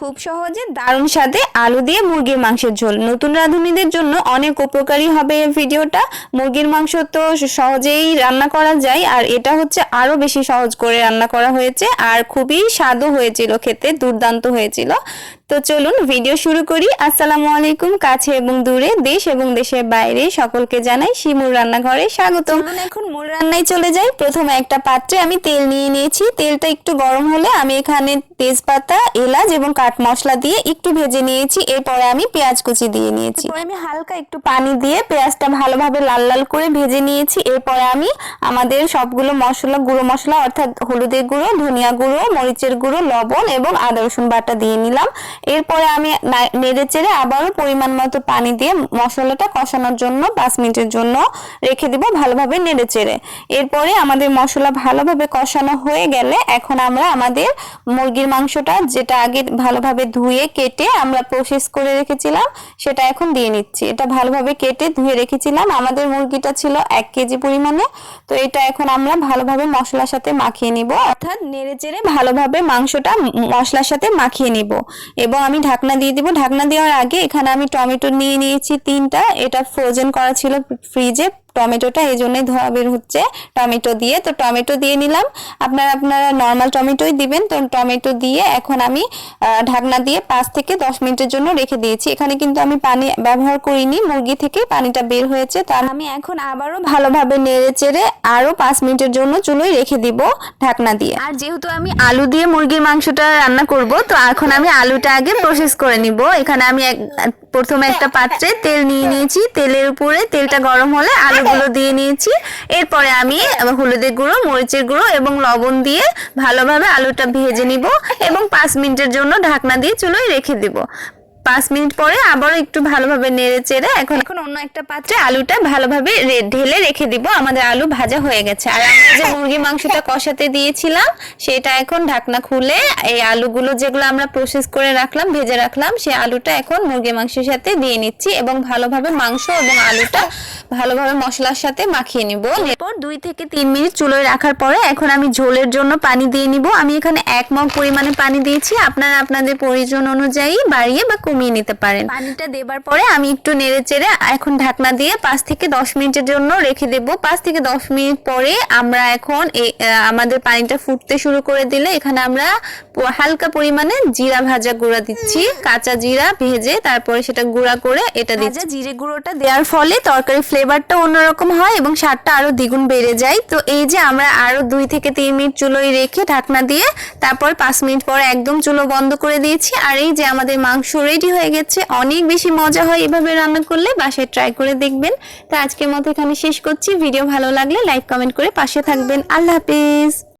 খুব সহজে দারুণ স্বাদে আলু দিয়ে মুরগির মাংসের ঝোল। নতুন রাঁধুনিদের জন্য অনেক উপকারী হবে এই ভিডিওটা। মুরগির মাংস তো সহজেই রান্না করা যায়, আর এটা হচ্ছে আরও বেশি সহজ করে রান্না করা হয়েছে, আর খুবই স্বাদও হয়েছিল খেতে, দুর্দান্ত হয়েছিল। তো চলুন ভিডিও শুরু করি। আসসালামু আলাইকুম কাছে এবং দূরে দেশ এবং দেশের বাইরে সকলকে জানাই শিমুর রান্নাঘরে স্বাগতম। এখন মূল রান্নায় চলে যাই। প্রথমে একটা পাত্রে আমি তেল নিয়ে নিয়েছি। তেলটা একটু গরম হলে আমি এখানে তেজপাতা এলাচ এবং কাঠ মশলা দিয়ে একটু ভেজে নিয়েছি। এরপরে আমি পেঁয়াজ কুচি দিয়ে নিয়েছি। আমি হালকা একটু পানি দিয়ে পেঁয়াজটা ভালোভাবে লাল লাল করে ভেজে নিয়েছি। এরপরে আমি আমাদের সবগুলো মশলা গুঁড়ো মশলা অর্থাৎ হলুদের গুঁড়ো ধনিয়া গুঁড়ো মরিচের গুঁড়ো লবণ এবং আদা রসুন বাটা দিয়ে নিলাম। এরপরে আমি নেড়ে চেড়ে আবারও পরিমাণ মতো পানি দিয়ে মশলাটা কষানোর জন্য পাঁচ মিনিটের জন্য রেখে দিব ভালোভাবে নেড়ে চেড়ে। এরপরে আমাদের মশলা ভালোভাবে কষানো হয়ে গেলে এখন আমরা আমাদের মুরগির মাংসটা যেটা আগে ভালোভাবে ধুয়ে কেটে আমরা প্রসেস করে রেখেছিলাম, সেটা এখন দিয়ে নিচ্ছি। এটা ভালোভাবে কেটে ধুয়ে রেখেছিলাম। আমাদের মুরগিটা ছিল এক কেজি পরিমাণে। তো এটা এখন আমরা ভালোভাবে মশলার সাথে মাখিয়ে নিব। অর্থাৎ নেড়ে চেড়ে ভালোভাবে মাংসটা মশলার সাথে মাখিয়ে নিব। এবং আমি ঢাকনা দিয়ে দিব। ঢাকনা দেওয়ার আগে এখানে আমি টমেটো নিয়ে নিয়েছি তিনটা। এটা ফ্রোজেন করা ছিল ফ্রিজে টমেটোটা এই জন্যই ধোয়া বের হচ্ছে টমেটো দিয়ে। তো টমেটো দিয়ে নিলাম। আপনারা আপনারা নর্মাল টমেটোই দিবেন। তো টমেটো দিয়ে এখন আমি ঢাকনা দিয়ে পাঁচ থেকে দশ মিনিটের জন্য রেখে দিয়েছি। এখানে কিন্তু আমি পানি ব্যবহার করিনি মুরগি থেকে পানিটা বের হয়েছে। তো আমি এখন আবারও ভালোভাবে নেড়ে চেড়ে আরও পাঁচ মিনিটের জন্য চুলোয় রেখে দিব ঢাকনা দিয়ে। আর যেহেতু আমি আলু দিয়ে মুরগির মাংসটা রান্না করব তো এখন আমি আলুটা আগে প্রসেস করে নিব। এখানে আমি প্রথমে একটা পাত্রে তেল নিয়ে নিয়েছি। তেলের উপরে তেলটা গরম হলে আলুগুলো দিয়ে নিয়েছি। এরপরে আমি হলুদের গুঁড়ো, মরিচের গুঁড়ো এবং লবণ দিয়ে ভালোভাবে আলুটা ভেজে নিব এবং পাঁচ মিনিটের জন্য ঢাকনা দিয়ে চুলোয় রেখে দিব। পাঁচ মিনিট পরে আবারও একটু ভালোভাবে নেড়ে চেড়ে এখন এখন অন্য একটা পাত্রে আলুটা ভালোভাবে ঢেলে রেখে দিব। আমাদের আলু ভাজা হয়ে গেছে। আর আমরা যে মুরগি মাংসটা কষাতে দিয়েছিলাম, সেটা এখন ঢাকনা খুলে এই আলুগুলো যেগুলো আমরা প্রসেস করে রাখলাম, ভেজে রাখলাম সেই আলুটা এখন মুরগি মাংসের সাথে দিয়ে নিচ্ছি এবং ভালোভাবে মাংস এবং আলুটা ভালোভাবে মশলার সাথে মাখিয়ে নিব। এরপর দুই থেকে তিন মিনিট চুলোয় রাখার পরে এখন আমি ঝোলের জন্য পানি দিয়ে নিব। আমি এখানে এক মগ পরিমাণে পানি দিয়েছি। আপনারা আপনাদের প্রয়োজন অনুযায়ী বাড়িয়ে বা কমিয়ে নিতে পারেন। পানিটা দেবার পরে আমি একটু নেড়ে চেড়ে এখন ঢাকনা দিয়ে পাঁচ থেকে দশ মিনিটের জন্য রেখে দেব। পাঁচ থেকে দশ মিনিট পরে আমরা এখন আমাদের পানিটা ফুটতে শুরু করে দিলে এখানে আমরা হালকা পরিমাণে জিরা ভাজা গুঁড়া দিচ্ছি। কাঁচা জিরা ভেজে তারপরে সেটা গুঁড়া করে এটা দিচ্ছি। জিরে গুঁড়োটা দেওয়ার ফলে তরকারি ফ্লেভারটা অন্যরকম হয় এবং স্বাদটা আরও দ্বিগুণ বেড়ে যায়। তো এই যে আমরা আরও দুই থেকে তিন মিনিট চুলোয় রেখে ঢাকনা দিয়ে তারপর পাঁচ মিনিট পরে একদম চুলো বন্ধ করে দিয়েছি। আর এই যে আমাদের মাংস রেডি হয়ে গেছে। অনেক বেশি মজা হয় এভাবে রান্না করলে। বাসায় ট্রাই করে দেখবেন। তো আজকের মতো এখানে শেষ করছি। ভিডিও ভালো লাগলে লাইক কমেন্ট করে পাশে থাকবেন। আল্লাহ হাফিজ।